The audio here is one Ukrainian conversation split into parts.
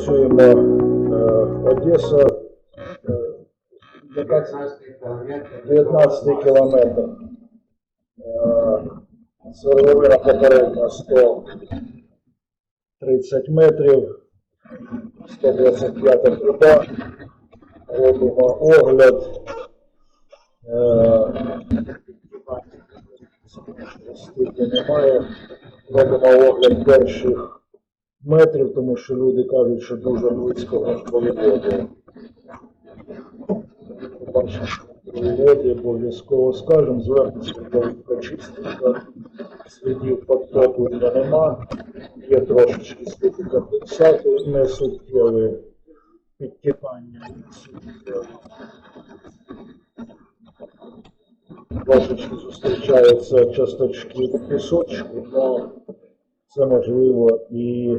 Працюємо е, Одеса, е, 19 кілометр. 19 кілометр. Е, Свердловина попередня 130 метрів, 125 труба. Робимо огляд. Е, Стільки немає. Робимо огляд перших метрів, тому що люди кажуть, що дуже близько полігоду. Бачимо, воді обов'язково скажемо, зверху світловика чистенька, слідів підтоплення нема, є трошечки сліди конденсату, не суттєві підтікання. Трошечки зустрічаються часточки пісочку, але це можливо і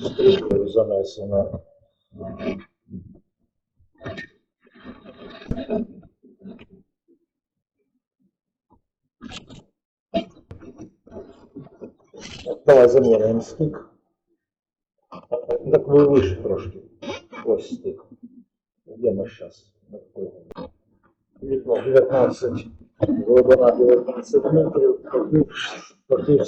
стрілкою занесено. Давай заміряємо стик. Так ви вище трошки. Ось стик. Де ми зараз? 19. Глибина 19 метрів. Поки,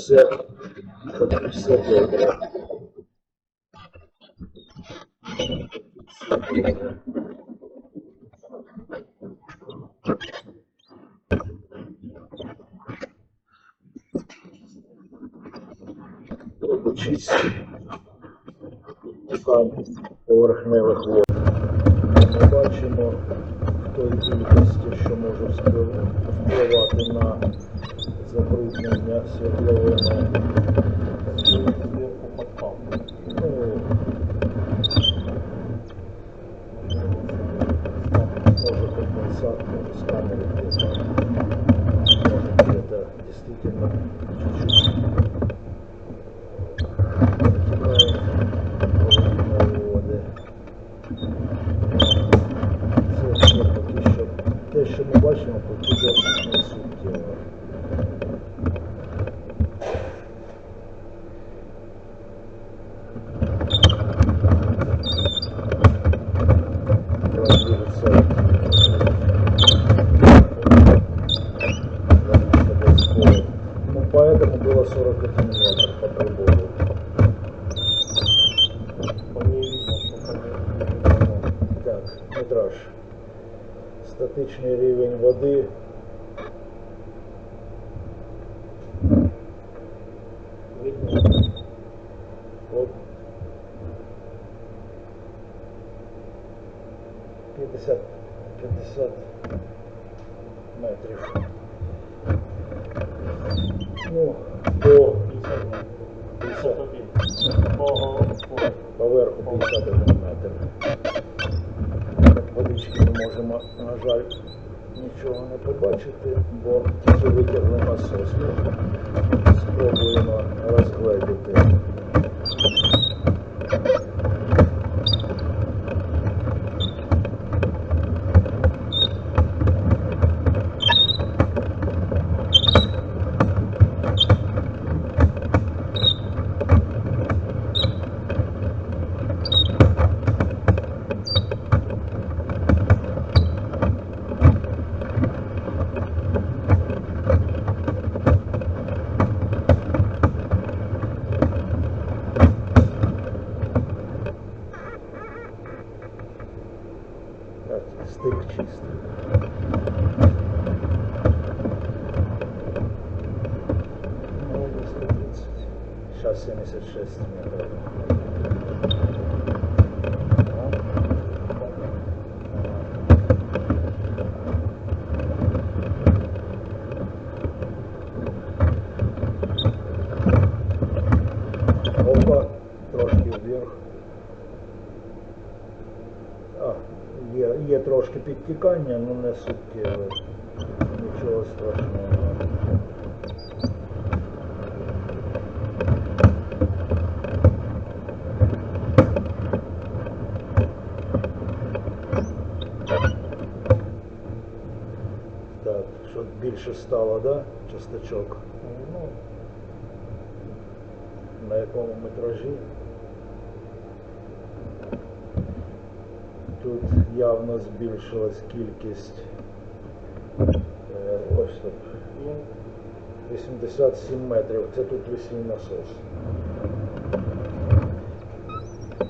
Обучись. Поверхневих вод. Ми бачимо той кількості, що може впливати на забруднення світловини. Ну, може компенсат, може з камери где-то. Может где-то действительно чуть-чуть протікає поверхневі води. Це ще поки що те, що ми бачимо, поки досить не суттєво. Роздивиться. Ну, поэтому было 41 метр по прибору. Так, метраж. Статичний рівень води. От 50, 50 метрів. Ну, до 50, поверху 51 метр. Водички ми можемо, на жаль, нічого не побачити, бо тільки витягли насос. Ну, Спробуємо розгледіти. Так, стик чистий. Ну, 130. Сейчас 76 метров. Опа, трошки вверх. А, є, трошки підтікання, але не суттєве. Нічого страшного. Так, щоб більше стало, да? Часточок. Ну, на якому метражі. Тут явно збільшилась кількість. Е, Ось тут. 87 метрів. Це тут висів насос.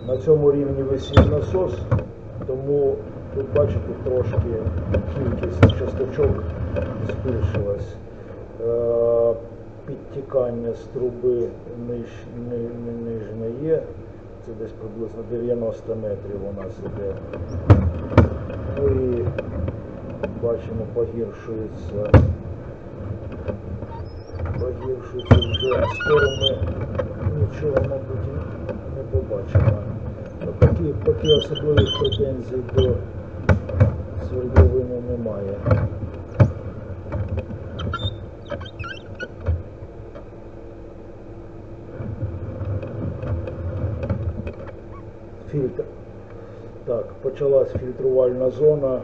На цьому рівні висів насос, тому тут бачите трошки кількість часточок збільшилась. Е, Підтікання з труби ниж, ни, ни- нижнє є. Це десь приблизно 90 метрів у нас іде. Ну і бачимо, погіршується. Погіршується вже. Скоро ми нічого, мабуть, не побачимо. Ну, поки, поки особливих претензій до свердловини немає. Фільтр. Так, почалась фільтрувальна зона.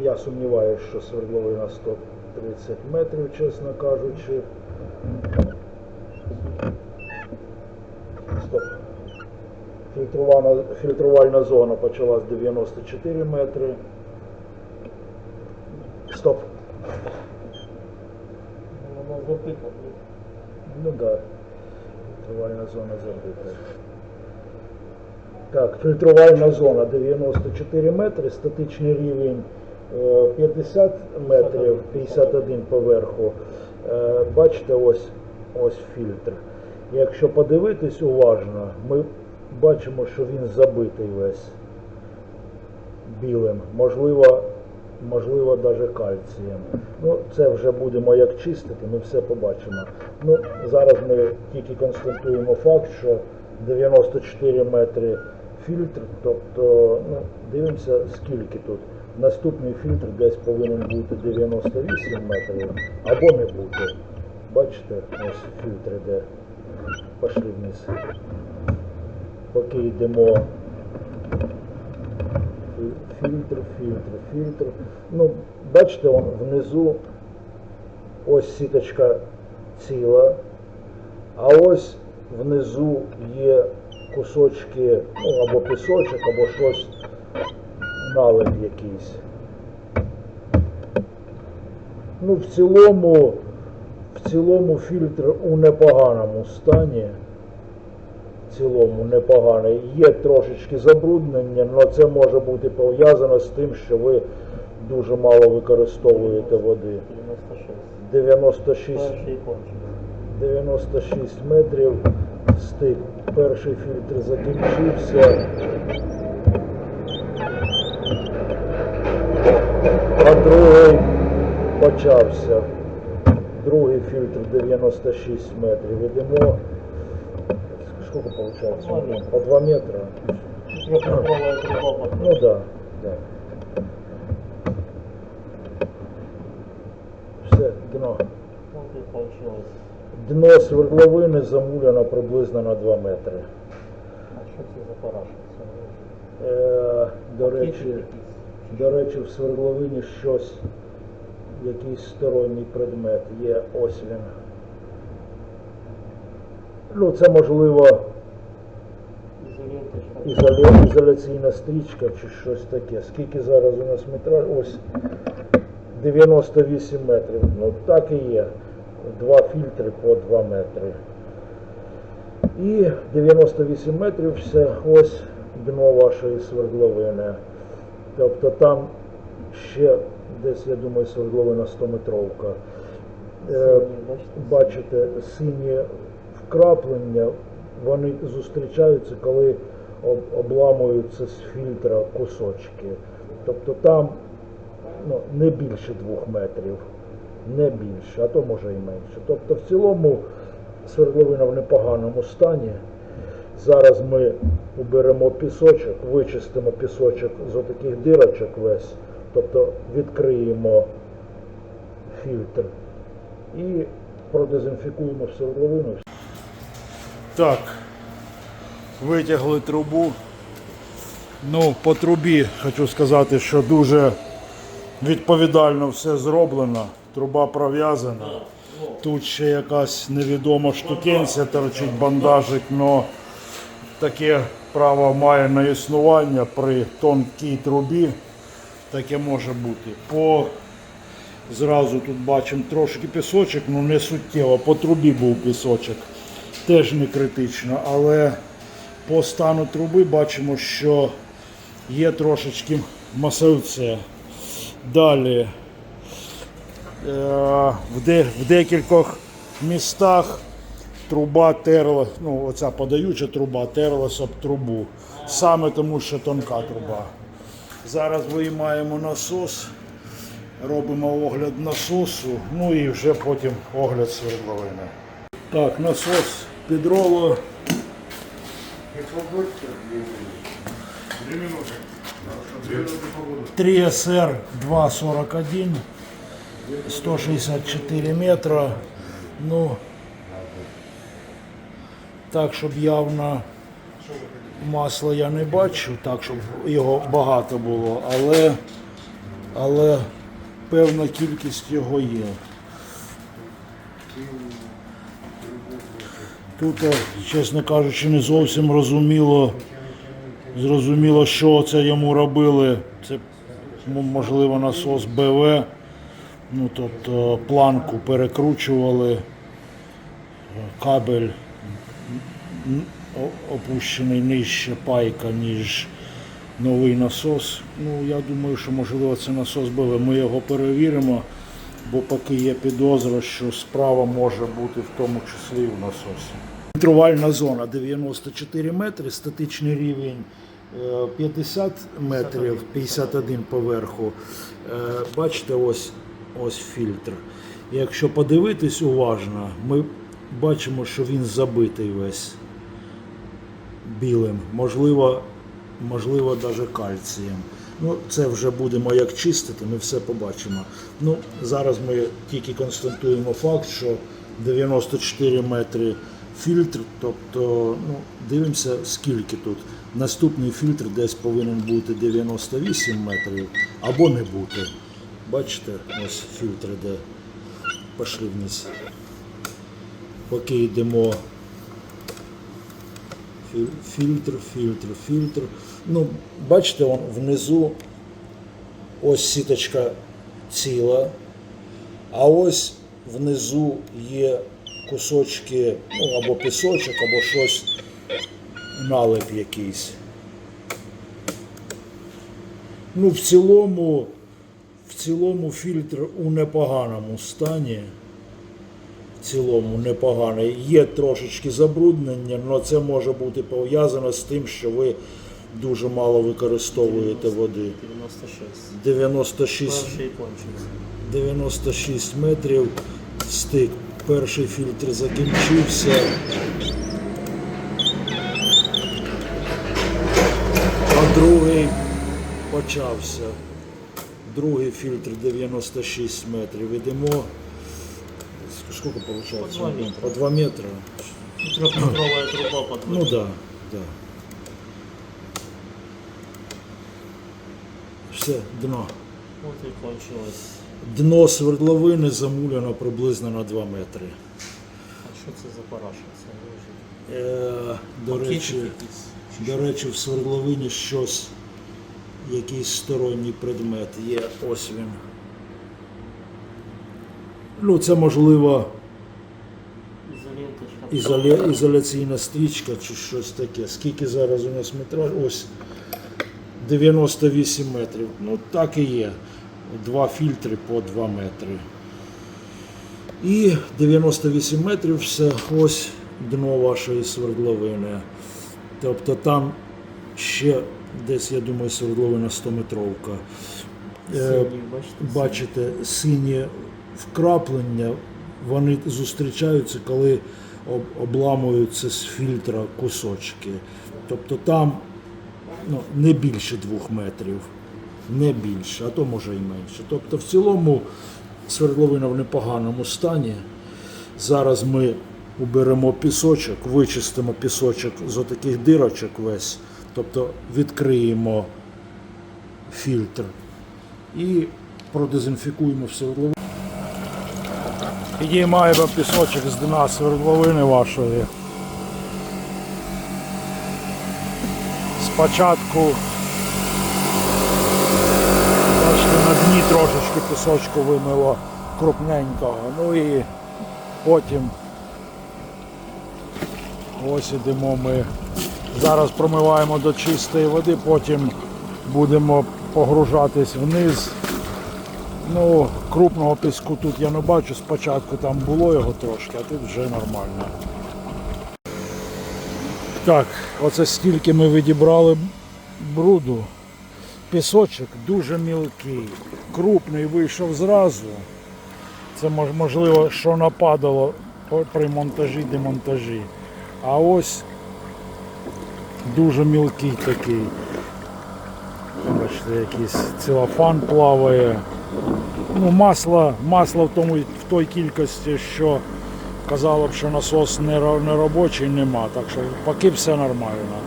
Я сумніваюся, що свердловина 130 метрів, чесно кажучи. Стоп. Фільтрувальна, фільтрувальна зона почалась 94 метри. Стоп. Вона запита. Ну да. Фільтрувальна зона забита. Так, фільтрувальна зона 94 метри, статичний рівень е, 50 метрів, 51 поверху. Е, Бачите, ось, ось фільтр. Якщо подивитись уважно, ми бачимо, що він забитий весь білим, можливо, можливо, навіть кальцієм. Ну, це вже будемо як чистити, ми все побачимо. Ну, зараз ми тільки констатуємо факт, що 94 метри фільтр, тобто ну, дивимося, скільки тут. Наступний фільтр десь повинен бути 98 метрів або не бути. Бачите, ось фільтр іде. Пошли вниз. Поки йдемо Фільтр, фільтр, фільтр. Ну, бачите, он внизу ось сіточка ціла, а ось внизу є кусочки, ну, або пісочок, або щось, налив якийсь. Ну, в цілому, в цілому фільтр у непоганому стані в цілому непоганий. Є трошечки забруднення, але це може бути пов'язано з тим, що ви дуже мало використовуєте води. 96. 96, Перший кончик. 96 метрів стик. Перший фільтр закінчився. А другий почався. Другий фільтр 96 метрів. Ідемо. Скільки виходить? По 2 метри. Трехметровая труба. Ну да, да. Все, дно. Вот и получилось. Дно свердловини замуляно приблизно на 2 метри. А що це за параша? Е, до речі, до речі, в свердловині щось, якийсь сторонній предмет є, ось він. Ну, це можливо ізоле- ізоляційна стрічка чи щось таке. Скільки зараз у нас метраж? Ось 98 метрів. Ну так і є. Два фільтри по 2 метри. І 98 метрів все ось дно вашої свердловини. Тобто там ще десь, я думаю, свердловина 100 метровка. Е, бачите? бачите, сині вкраплення, вони зустрічаються, коли обламуються з фільтра кусочки. Тобто там ну, не більше двох метрів, не більше, а то може і менше. Тобто в цілому свердловина в непоганому стані. Зараз ми уберемо пісочок, вичистимо пісочок з отаких дирочок весь, тобто відкриємо фільтр і продезінфікуємо свердловину. Так, витягли трубу. Ну, по трубі хочу сказати, що дуже відповідально все зроблено. Труба пров'язана. Тут ще якась невідома штукенція торчить бандажик, але таке право має на існування при тонкій трубі. Таке може бути. По зразу тут бачимо трошки пісочок, ну не суттєво. По трубі був пісочок. Теж не критично, але по стану труби бачимо, що є трошечки масивце. Далі в, декількох містах труба терла, ну оця подаюча труба терлась об трубу. Саме тому, що тонка труба. Зараз виймаємо насос, робимо огляд насосу, ну і вже потім огляд свердловини. Так, насос під роло. 3SR 241, 164 метра. Ну, так, щоб явно масла я не бачу, так, щоб його багато було, але, але певна кількість його є. Тут, е, чесно кажучи, не зовсім розуміло, зрозуміло, що це йому робили. Це можливо насос БВ. Ну, тобто планку перекручували, кабель опущений нижче пайка, ніж новий насос. Ну, я думаю, що можливо це насос БВ. Ми його перевіримо, бо поки є підозра, що справа може бути в тому числі і в насосі. Інтервальна зона 94 метри, статичний рівень е, 50 метрів, 51 поверху. Е, Бачите, ось, ось фільтр. Якщо подивитись уважно, ми бачимо, що він забитий весь білим, можливо, можливо, навіть кальцієм. Ну, це вже будемо як чистити, ми все побачимо. Ну, зараз ми тільки констатуємо факт, що 94 метри фільтр, тобто ну, дивимося, скільки тут. Наступний фільтр десь повинен бути 98 метрів або не бути. Бачите, ось фільтри, де пішли вниз. Поки йдемо Фільтр, фільтр, фільтр. Ну, бачите, он внизу ось сіточка ціла, а ось внизу є кусочки, ну, або пісочок, або щось, налип якийсь. Ну, в цілому, в цілому фільтр у непоганому стані в цілому непоганий. Є трошечки забруднення, але це може бути пов'язано з тим, що ви дуже мало використовуєте води. 96. 96, 96 метрів стик. Перший фільтр закінчився. А другий почався. Другий фільтр 96 метрів. Ідемо. Скільки виходить? По два метра. По 2 метри. Трехметровая труба под Ну так, да, да. Все, дно. Вот и кончилось. Дно свердловини замуляно приблизно на 2 метри. А що це за параша? Це лежить. Е, до, речі, до речі, в свердловині щось, якийсь сторонній предмет є. Ось він. Ну, це можливо ізоля... ізоляційна стрічка чи щось таке. Скільки зараз у нас метраж? Ось 98 метрів. Ну так і є. Два фільтри по 2 метри. І 98 метрів все ось дно вашої свердловини. Тобто там ще десь, я думаю, свердловина 100-метровка. Е, бачите? бачите, сині вкраплення, вони зустрічаються, коли обламуються з фільтра кусочки. Тобто там ну, не більше двох метрів, не більше, а то може і менше. Тобто в цілому свердловина в непоганому стані. Зараз ми уберемо пісочок, вичистимо пісочок з отаких дирочок весь, тобто відкриємо фільтр і продезінфікуємо все. Підіймаємо пісочок з дна свердловини вашої. Спочатку бачите, на дні трошечки пісочку вимило крупненького. Ну і потім ось ідемо ми. Зараз промиваємо до чистої води, потім будемо погружатись вниз. Ну, крупного піску тут я не бачу, спочатку там було його трошки, а тут вже нормально. Так, оце стільки ми відібрали бруду. Пісочок дуже мілкий, крупний вийшов зразу. Це можливо, що нападало при монтажі, демонтажі. А ось дуже мілкий такий. Бачите, якийсь целофан плаває. Ну, масло, масло в, тому, в той кількості, що казало б, що насос не, ро- не робочий, нема. Так що поки все нормально.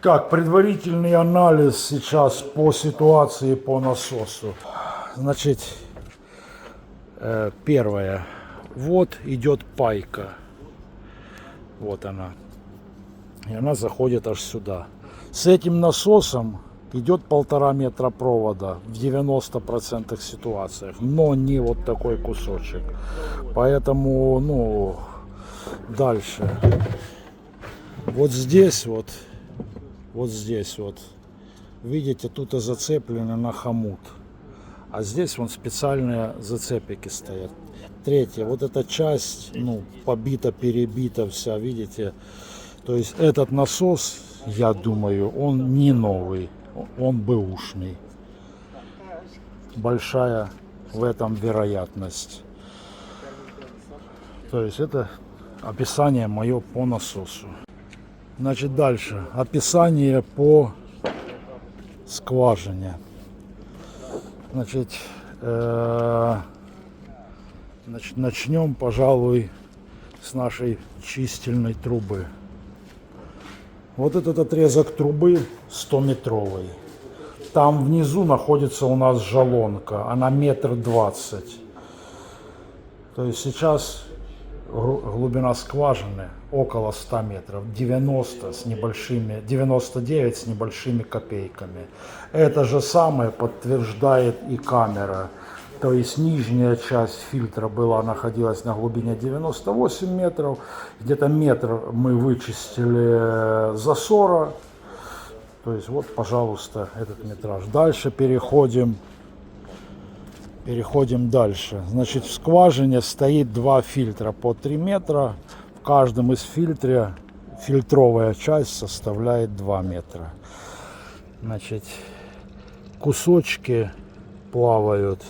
Так, предварительный анализ сейчас по ситуации по насосу. Значит, э, первое. Вот идет пайка. Вот она. И она заходит аж сюда. С этим насосом идет полтора метра провода в 90% ситуациях, но не вот такой кусочек. Поэтому, ну, дальше. Вот здесь вот, вот здесь вот, видите, тут и зацеплено на хомут. А здесь вон специальные зацепики стоят. Третье, вот эта часть, ну, побита, перебита вся, видите. То есть этот насос, я думаю, он не новый, он бэушный. Большая в этом вероятность. То есть это описание мое по насосу. Значит, дальше. Описание по скважине. Значит, э, нач- начнем, пожалуй, с нашей чистильной трубы. Вот этот отрезок трубы 100-метровый. Там внизу находится у нас жалонка, она метр двадцать. То есть сейчас гру- глубина скважины около 100 метров, 90 с небольшими, 99 с небольшими копейками. Это же самое подтверждает и камера. То есть нижняя часть фильтра была, находилась на глубине 98 метров. Где-то метр мы вычистили засора. То есть вот, пожалуйста, этот метраж. Дальше переходим Переходим дальше. Значит, в скважине стоит два фильтра по 3 метра. В каждом из фильтре фильтровая часть составляет 2 метра. Значит, кусочки плавают.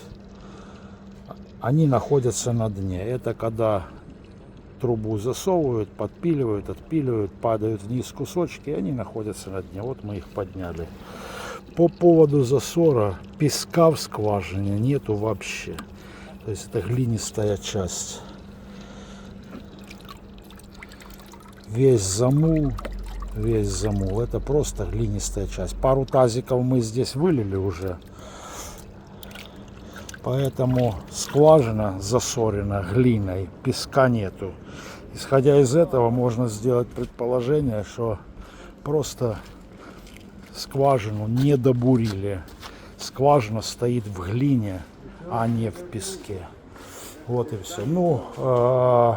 Они находятся на дне. Это когда трубу засовывают, подпиливают, отпиливают, падают вниз кусочки, и они находятся на дне. Вот мы их подняли. По поводу засора песка в скважине нету вообще. То есть это глинистая часть. Весь замул, весь замул, это просто глинистая часть. Пару тазиков мы здесь вылили уже. Поэтому скважина засорена глиной, песка нету. Исходя из этого можно сделать предположение, что просто скважину не добурили. Скважина стоит в глине, а не в песке. Вот и все. Ну, э,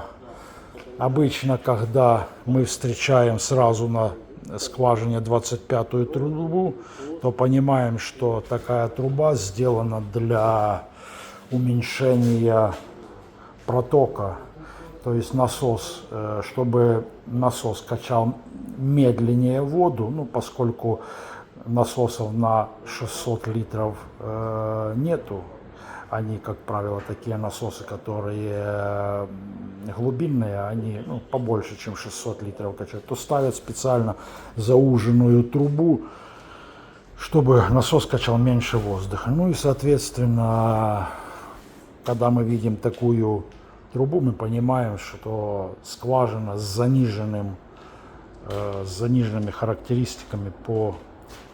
обычно, когда мы встречаем сразу на скважине 25-ю трубу, то понимаем, что такая труба сделана для уменьшения протока. То есть насос, э, чтобы насос качал медленнее воду, ну, поскольку насосов на 600 литров э, нету, они, как правило, такие насосы, которые э, глубинные, они ну, побольше, чем 600 литров качают, то ставят специально зауженную трубу, чтобы насос качал меньше воздуха. Ну и, соответственно, когда мы видим такую трубу, мы понимаем, что скважина с заниженным, э, с заниженными характеристиками по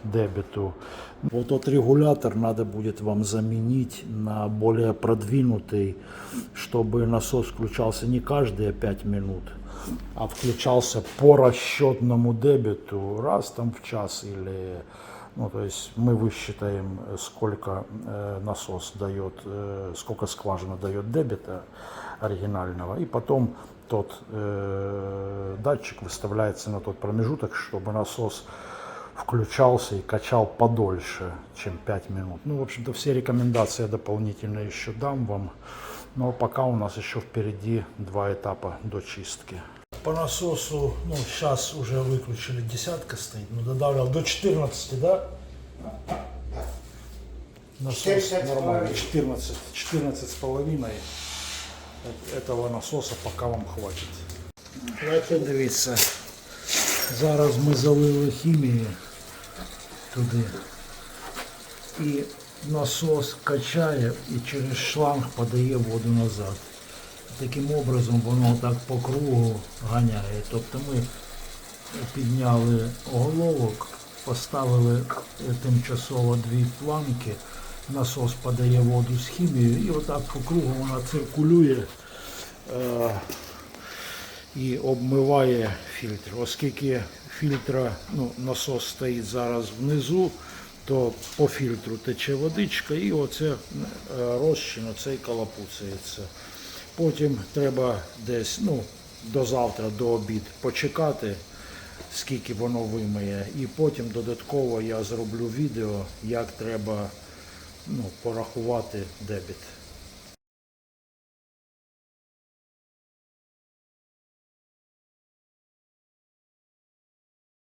дебету. Вот тот регулятор надо будет вам заменить на более продвинутый, чтобы насос включался не каждые 5 минут, а включался по расчетному дебету раз там в час или ну, то есть мы высчитаем, э, сколько э, насос дает, э, сколько скважина дает дебета Оригинального, и потом тот э, датчик выставляется на тот промежуток, чтобы насос включался и качал подольше, чем 5 минут. Ну, в общем-то, все рекомендации я дополнительно еще дам вам, но пока у нас еще впереди два этапа до чистки. По насосу, ну, сейчас уже выключили, десятка стоит, ну, додавлял до 14, да? Насос 14 с нормальный, половиной. 14, 14 с половиной. Этого насоса пока вам хватит. Значить, дивіться, зараз ми залили хімії туди. І насос качає і через шланг подає воду назад. Таким образом воно так по кругу ганяє. Тобто ми підняли оголовок, поставили е, тимчасово дві планки, насос подає воду з хімією і отак по кругу вона циркулює е, і обмиває фільтр. Оскільки фільтра, ну, насос стоїть зараз внизу, то по фільтру тече водичка і оце е, розчин, оцей калапуцається. Потім треба десь ну, до завтра, до обід почекати, скільки воно вимиє. І потім додатково я зроблю відео, як треба ну, порахувати дебіт.